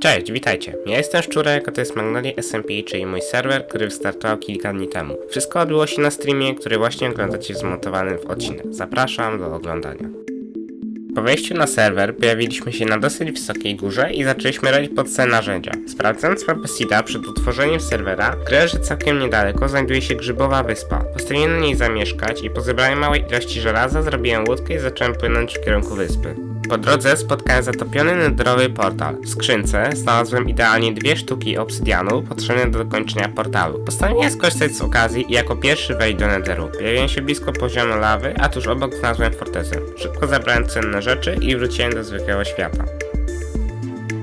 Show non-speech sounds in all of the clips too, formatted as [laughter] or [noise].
Cześć, witajcie. Ja jestem Szczurek, a to jest Magnolia SMP, czyli mój serwer, który wystartował kilka dni temu. Wszystko odbyło się na streamie, który właśnie oglądacie zmontowany w odcinek. Zapraszam do oglądania. Po wejściu na serwer pojawiliśmy się na dosyć wysokiej górze i zaczęliśmy robić podstawę narzędzia. Sprawdzając mapę SIDA przed utworzeniem serwera, kryje, że całkiem niedaleko znajduje się grzybowa wyspa. Postanowiłem na niej zamieszkać i po zebraniu małej ilości żelaza zrobiłem łódkę i zacząłem płynąć w kierunku wyspy. Po drodze spotkałem zatopiony nedrowy portal. W skrzynce znalazłem idealnie dwie sztuki obsydianu potrzebne do dokończenia portalu. Postanowiłem skorzystać z okazji i jako pierwszy wejść do netheru. Pojawiłem się blisko poziomu lawy, a tuż obok znalazłem fortecę. Szybko zabrałem cenne rzeczy i wróciłem do zwykłego świata.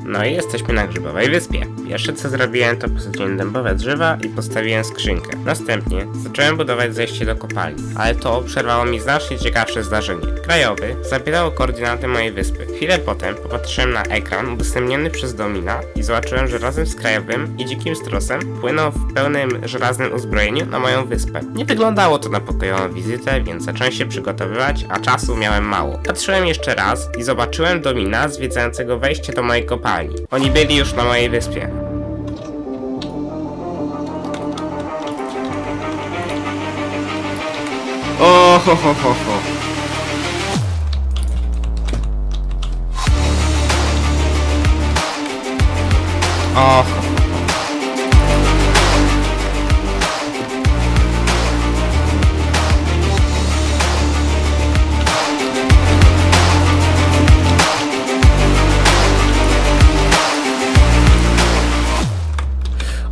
No i jesteśmy na grzybowej wyspie. Pierwsze co zrobiłem to posadziłem dębowe drzewa i postawiłem skrzynkę. Następnie zacząłem budować zejście do kopalni, ale to przerwało mi znacznie ciekawsze zdarzenie. Krajowy zapytał o koordynaty mojej wyspy. Chwilę potem popatrzyłem na ekran udostępniony przez Domina i zobaczyłem, że razem z Krajowym i Dzikim Strosem płynął w pełnym żelaznym uzbrojeniu na moją wyspę. Nie wyglądało to na pokojową wizytę, więc zacząłem się przygotowywać, a czasu miałem mało. Patrzyłem jeszcze raz i zobaczyłem Domina zwiedzającego wejście do mojej kopalni. Oni byli już na mojej wyspie. O, ho, ho, ho, ho. O.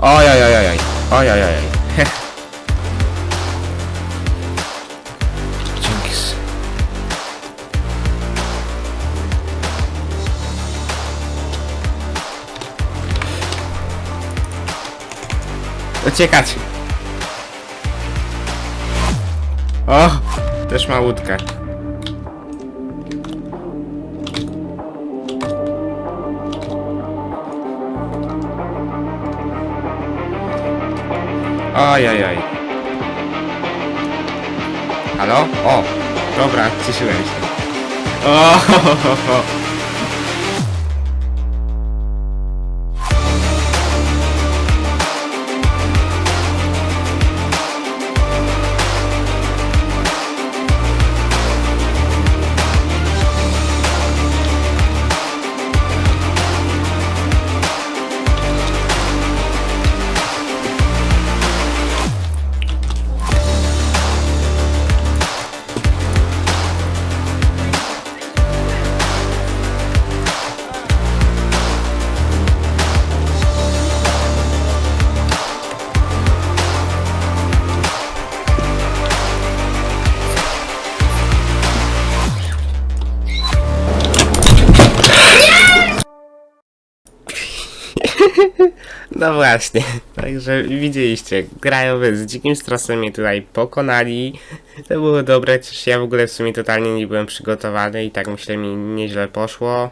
Oj, oj, oj, oj, oj, oj, oj, oj. Dzięki. Uciekać! O! Też ma łódkę. Oj, oj, oj. Halo? O! Dobra, cieszyłem się. O! Ho, ho, ho, [laughs] No właśnie, także widzieliście, grają z dzikim strosem mnie tutaj pokonali. To było dobre, chociaż ja w ogóle w sumie totalnie nie byłem przygotowany i tak myślę mi nieźle poszło.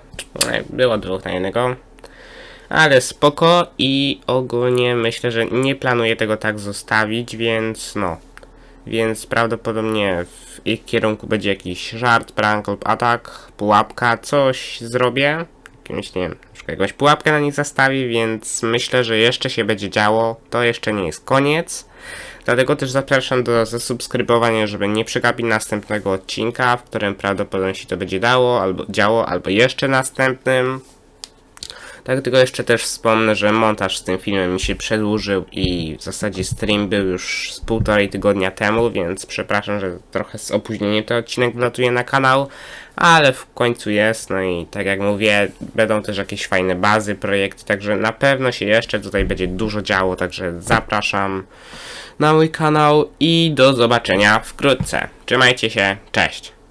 E, Było dwóch na jednego. Ale spoko i ogólnie myślę, że nie planuję tego tak zostawić, więc no. Więc prawdopodobnie w ich kierunku będzie jakiś żart, prank lub atak, pułapka, coś zrobię. Jakimś, nie wiem, przykład jakąś pułapkę na nich zastawię, więc myślę, że jeszcze się będzie działo. To jeszcze nie jest koniec. Dlatego też zapraszam do zasubskrybowania, żeby nie przegapić następnego odcinka, w którym prawdopodobnie się to będzie dało, albo działo, albo jeszcze następnym. Tak, tylko jeszcze też wspomnę, że montaż z tym filmem mi się przedłużył i w zasadzie stream był już z półtorej tygodnia temu, więc przepraszam, że trochę z opóźnieniem ten odcinek wlatuje na kanał, ale w końcu jest, no i tak jak mówię, będą też jakieś fajne bazy, projekty, także na pewno się jeszcze tutaj będzie dużo działo, także zapraszam na mój kanał i do zobaczenia wkrótce. Trzymajcie się, cześć!